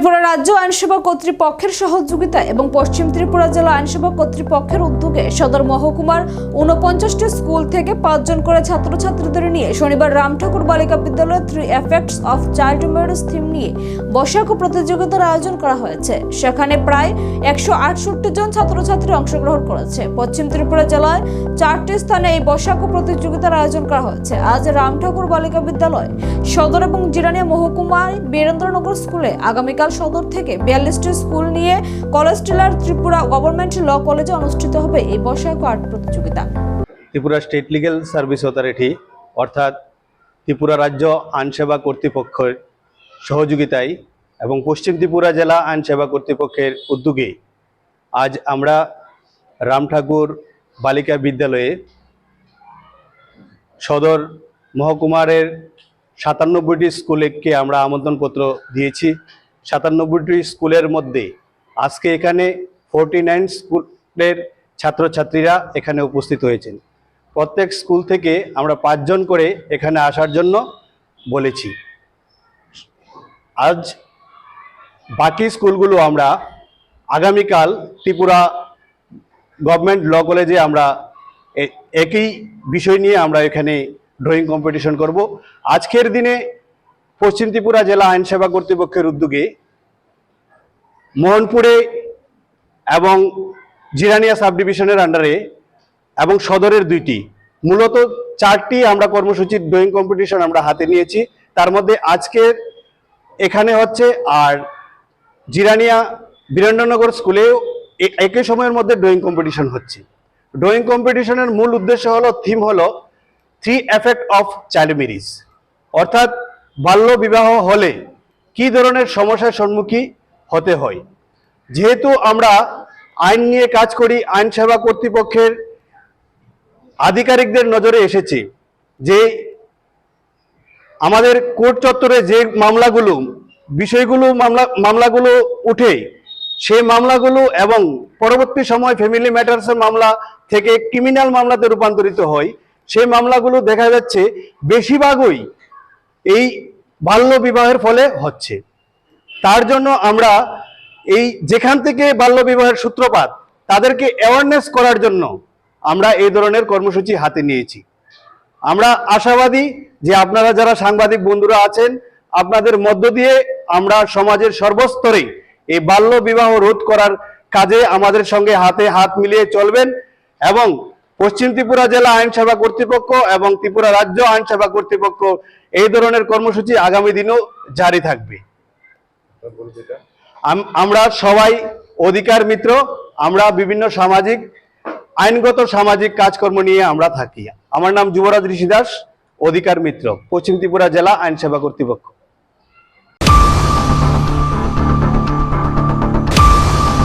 ত্রিপুরা রাজ্য আইনসেবা কর্তৃপক্ষের সহযোগিতা এবং পশ্চিম ত্রিপুরা জেলা আইনসেবা কর্তৃপক্ষের উদ্যোগে সদর মহকুমার ঊনপঞ্চাশটি স্কুল থেকে পাঁচজন করে ছাত্রছাত্রীদের নিয়ে শনিবার রামঠাকুর বালিকা বিদ্যালয়ে three effects of child marriage theme নিয়ে বৈশাখ প্রতিযোগিতার আয়োজন করা হয়েছে। সেখানে প্রায় একশো আটষট্টি জন ছাত্রছাত্রী অংশগ্রহণ করেছে। পশ্চিম ত্রিপুরা জেলায় চারটি স্থানে এই বৈশাখ প্রতিযোগিতার আয়োজন করা হয়েছে। আজ রামঠাকুর বালিকা বিদ্যালয় সদর এবং জিরানিয়া মহকুমায় বীরেন্দ্রনগর স্কুলে আগামীকাল সদর থেকে বিয়াল্লিশটি স্কুল নিয়ে কলেজ টিলার ত্রিপুরা গভর্নমেন্ট ল কলেজে অনুষ্ঠিত হবে এই বৈশাখ আর্ট প্রতিযোগিতা। Tripura state legal service authority, অর্থাৎ ত্রিপুরা রাজ্য আইনসেবা কর্তৃপক্ষের সহযোগিতায় এবং পশ্চিম ত্রিপুরা জেলা আইনসেবা কর্তৃপক্ষের উদ্যোগে আজ আমরা রাম ঠাকুর বালিকা বিদ্যালয়ে সদর মহকুমারের সাতান্নব্বইটি স্কুলকে আমরা আমন্ত্রণপত্র দিয়েছি। সাতান্নব্বইটি স্কুলের মধ্যে আজকে এখানে ফোরটি নাইন স্কুলের ছাত্রছাত্রীরা এখানে উপস্থিত হয়েছেন। প্রত্যেক স্কুল থেকে আমরা পাঁচজন করে এখানে আসার জন্য বলেছি। আজ বাকি স্কুলগুলো আমরা আগামীকাল ত্রিপুরা গভর্নমেন্ট ল কলেজে আমরা একই বিষয় নিয়ে আমরা এখানে ড্রয়িং কম্পিটিশন করব। আজকের দিনে পশ্চিম ত্রিপুরা জেলা আইনসেবা কর্তৃপক্ষের উদ্যোগে মোহনপুরে এবং জিরানিয়া সাব ডিভিশনের আন্ডারে এবং সদরের দুইটি, মূলত চারটি আমরা কর্মসূচির ড্রয়িং কম্পিটিশন আমরা হাতে নিয়েছি। তার মধ্যে আজকের এখানে হচ্ছে আর জিরানিয়া বীরেন্দ্রনগর স্কুলেও একই সময়ের মধ্যে ড্রয়িং কম্পিটিশন হচ্ছে। ড্রয়িং কম্পিটিশনের মূল উদ্দেশ্য হলো থিম হলো three effect of child marriage অর্থাৎ বাল্য বিবাহ হলে কি ধরনের সমস্যার সম্মুখীন হতে হয়? যেহেতু আমরা আইন নিয়ে কাজ করি, আইন সেবা কর্তৃপক্ষের আধিকারিকদের নজরে এসেছে যে আমাদের কোর্ট চত্বরে যে মামলাগুলো, বিষয়গুলো, মামলা, মামলাগুলো উঠে, সেই মামলাগুলো এবং পরবর্তী সময় ফ্যামিলি ম্যাটার্সের মামলা থেকে ক্রিমিনাল মামলাতে রূপান্তরিত হয়, সেই মামলাগুলো দেখা যাচ্ছে বেশিরভাগই এই বাল্য বিবাহের ফলে হচ্ছে। তার জন্য আমরা এই যেখান থেকে বাল্য বিবাহের সূত্রপাত, তাদেরকে অ্যাওয়ারনেস করার জন্য আমরা এই ধরনের কর্মসূচি হাতে নিয়েছি। আমরা আশাবাদী যে আপনারা যারা সাংবাদিক বন্ধুরা আছেন, আপনাদের মধ্য দিয়ে আমরা সমাজের সর্বস্তরে এই বাল্য বিবাহ রোধ করার কাজে আমাদের সঙ্গে হাতে হাত মিলিয়ে চলবেন এবং পশ্চিম ত্রিপুরা জেলা আইন সেবা কর্তৃপক্ষ এবং ত্রিপুরা রাজ্য আইন সেবা কর্তৃপক্ষ এই ধরনের কর্মসূচি আগামী দিনেও জারি থাকবে। আমরা সবাই অধিকার মিত্র, আমরা বিভিন্ন সামাজিক, আইনগত সামাজিক কাজকর্ম নিয়ে আমরা থাকি। আমার নাম যুবরাজ ঋষি দাস অধিকার মিত্র, পশ্চিম ত্রিপুরা জেলা আইন সেবা কর্তৃপক্ষ।